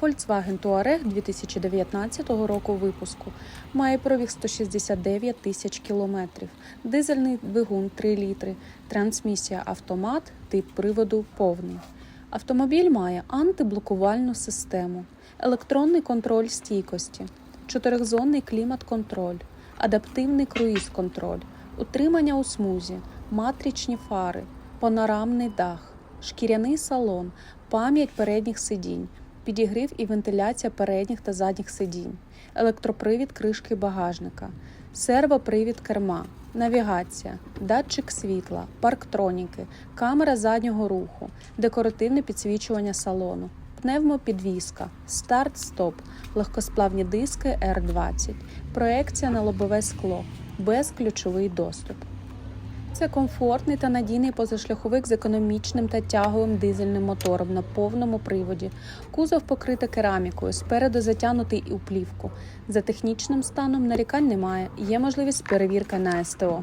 Volkswagen Touareg 2019 року випуску. Має пробіг 169 тисяч кілометрів, дизельний двигун 3 літри, трансмісія автомат, тип приводу повний. Автомобіль має антиблокувальну систему, електронний контроль стійкості, чотирьохзонний клімат-контроль, адаптивний круїз-контроль, утримання у смузі, матричні фари, панорамний дах, шкіряний салон, пам'ять передніх сидінь, підігрів і вентиляція передніх та задніх сидінь, електропривід кришки багажника, сервопривід керма, навігація, датчик світла, парктроніки, камера заднього руху, декоративне підсвічування салону, пневмопідвізка, старт-стоп, легкосплавні диски R20, проекція на лобове скло, безключовий доступ. Це комфортний та надійний позашляховик з економічним та тяговим дизельним мотором на повному приводі. Кузов покрита керамікою, спереду затягнутий і у плівку. За технічним станом нарікань немає. Є можливість перевірки на СТО.